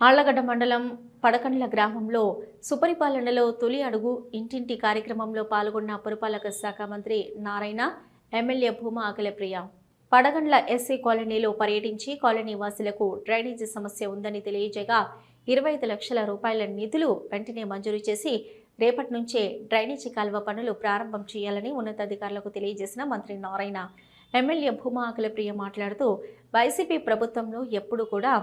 ఆళ్ళగడ్డ మండలం పడకండ్ల గ్రామంలో సుపరిపాలనలో తొలి అడుగు ఇంటింటి కార్యక్రమంలో పాల్గొన్న పురపాలక శాఖ మంత్రి నారాయణ ఎమ్మెల్యే భూమా అఖిలప్రియ. పడగండ్ల ఎస్సీ కాలనీలో పర్యటించి కాలనీ వాసులకు డ్రైనేజీ సమస్య ఉందని తెలియజేయగా ఇరవై ఐదు లక్షల రూపాయల నిధులు వెంటనే మంజూరు చేసి రేపటి నుంచే డ్రైనేజీ కాల్వ పనులు ప్రారంభం చేయాలని ఉన్నతాధికారులకు తెలియజేసిన మంత్రి నారాయణ. ఎమ్మెల్యే భూమా అఖిలప్రియ మాట్లాడుతూ వైసీపీ ప్రభుత్వంలో ఎప్పుడు కూడా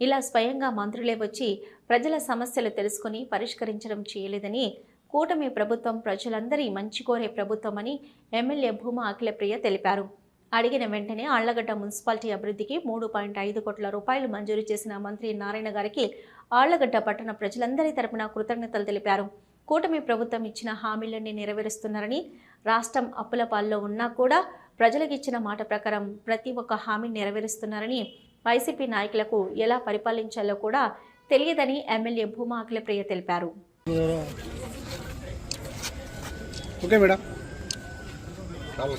ఇలా స్వయంగా మంత్రులే వచ్చి ప్రజల సమస్యలు తెలుసుకుని పరిష్కరించడం చేయలేదని కూటమి ప్రభుత్వం ప్రజలందరి మంచి కోరే ప్రభుత్వమని ఎమ్మెల్యే భూమా అఖిలప్రియ తెలిపారు. అడిగిన వెంటనే ఆళ్ళగడ్డ మున్సిపాలిటీ అభివృద్ధికి మూడు పాయింట్ ఐదు కోట్ల రూపాయలు మంజూరు చేసిన మంత్రి నారాయణ గారికి ఆళ్ళగడ్డ పట్టణ ప్రజలందరి తరపున కృతజ్ఞతలు తెలిపారు. కూటమి ప్రభుత్వం ఇచ్చిన హామీలన్నీ నెరవేరుస్తున్నారని రాష్ట్రం అప్పుల పాల్లో ఉన్నా కూడా ప్రజలకు ఇచ్చిన మాట ప్రకారం ప్రతి ఒక్క హామీ నెరవేరుస్తున్నారని వైసీపీ నాయకులకు ఎలా పరిపాలించాలో కూడా తెలియదని ఎమ్మెల్యే భూమా అఖిలప్రియ తెలిపారు. Okay madam. Sir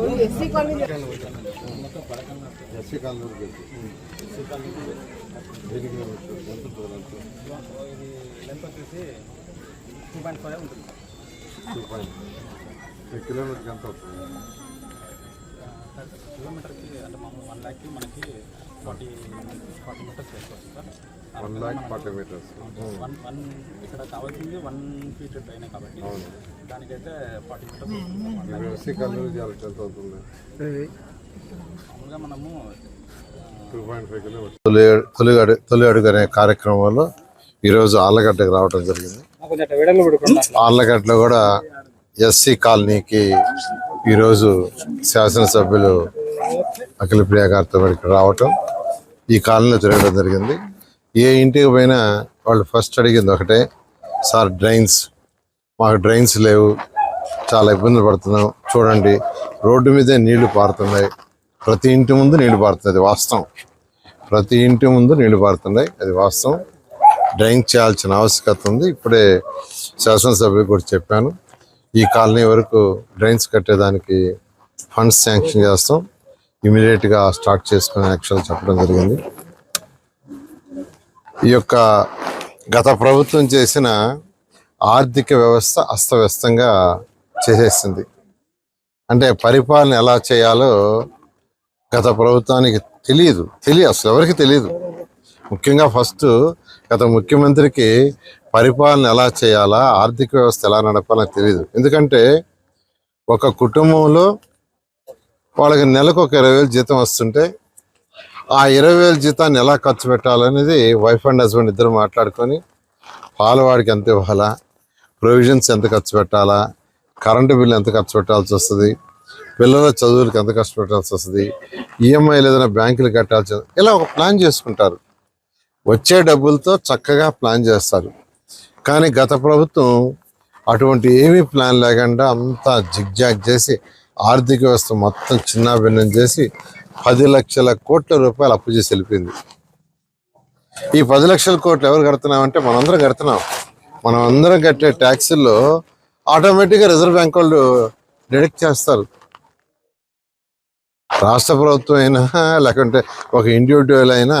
only colony SC colony ఇది కిలోమీటర్కి ఎంత వస్తుంది కిలోమీటర్కి అంటే మామూలు వన్ ల్యాక్కి మనకి ఫార్టీ ఫార్టీ మీటర్స్ చేసుకోవచ్చు sir one lakh forty metres one one ఇక్కడ కావాల్సింది వన్ ఫీట్ అయినా కాబట్టి దానికైతే ఫార్టీ మీటర్స్ మామూలుగా మనము తొలి తొలి అడుగు తొలి అడుగు అనే కార్యక్రమంలో ఈరోజు ఆళ్ళగడ్డకు రావడం జరిగింది ఆళ్ళగడ్డలో కూడా ఎస్సీ కాలనీకి ఈరోజు శాసనసభ్యులు అఖిల ప్రియ గారితో ఇక్కడ రావటం ఈ కాలంలో తిరగడం జరిగింది. ఏ ఇంటికి పోయినా వాళ్ళు ఫస్ట్ అడిగింది ఒకటే సార్ డ్రైన్స్ మాకు డ్రైన్స్ లేవు చాలా ఇబ్బందులు పడుతున్నాం చూడండి రోడ్డు మీదే నీళ్ళు పారుతున్నాయి ప్రతి ఇంటి ముందు నీళ్ళు పారుతుంది అది వాస్తవం. ప్రతి ఇంటి ముందు నీళ్ళు పారుతున్నాయి అది వాస్తవం. డ్రైన్ చేయాల్సిన ఆవశ్యకత ఉంది. ఇప్పుడే శాసనసభ్యులు కూడా చెప్పాను. ఈ కాలనీ వరకు డ్రైన్స్ కట్టేదానికి ఫండ్స్ శాంక్షన్ చేస్తాం. ఇమీడియట్గా స్టార్ట్ చేసుకునే యాక్షన్ చెప్పడం జరిగింది. ఈ యొక్క గత ప్రభుత్వం చేసిన ఆర్థిక వ్యవస్థ అస్తవ్యస్తంగా చేసేసింది. అంటే పరిపాలన ఎలా చేయాలో గత ప్రభుత్వానికి తెలియదు. తెలియదు అసలు ఎవరికి తెలియదు. ముఖ్యంగా ఫస్ట్ గత ముఖ్యమంత్రికి పరిపాలన ఎలా చేయాలా ఆర్థిక వ్యవస్థ ఎలా నడపాలని తెలియదు ఎందుకంటే ఒక కుటుంబంలో వాళ్ళకి నెలకు ఒక ఇరవై వేలు జీతం వస్తుంటే ఆ ఇరవై వేల జీతాన్ని ఎలా ఖర్చు పెట్టాలనేది వైఫ్ అండ్ హస్బెండ్ ఇద్దరు మాట్లాడుకొని పాలవాడికి ఎంత ఇవ్వాలా ప్రొవిజన్స్ ఎంత ఖర్చు పెట్టాలా కరెంటు బిల్లు ఎంత ఖర్చు పెట్టాల్సి వస్తుంది పిల్లల చదువులకు ఎంత ఖర్చు పెట్టాల్సి వస్తుంది ఈఎంఐలు ఏదైనా బ్యాంకులు కట్టాల్సి ఇలా ఒక ప్లాన్ చేసుకుంటారు. వచ్చే డబ్బులతో చక్కగా ప్లాన్ చేస్తారు. కానీ గత ప్రభుత్వం అటువంటి ఏమీ ప్లాన్ లేకుండా అంతా జిగ్జాగ్ చేసి ఆర్థిక వ్యవస్థ మొత్తం చిన్నాభిన్నం చేసి పది లక్షల కోట్ల రూపాయలు అప్పు చేసి వెళ్ళిపోయింది. ఈ పది లక్షల కోట్లు ఎవరు కడుతున్నామంటే మనందరం కడుతున్నాం. మనం అందరం కట్టే ట్యాక్సుల్లో ఆటోమేటిక్గా రిజర్వ్ బ్యాంక్ వాళ్ళు డిడక్ట్ చేస్తారు. రాష్ట్ర ప్రభుత్వం అయినా లేకుంటే ఒక ఇండివిజువల్ అయినా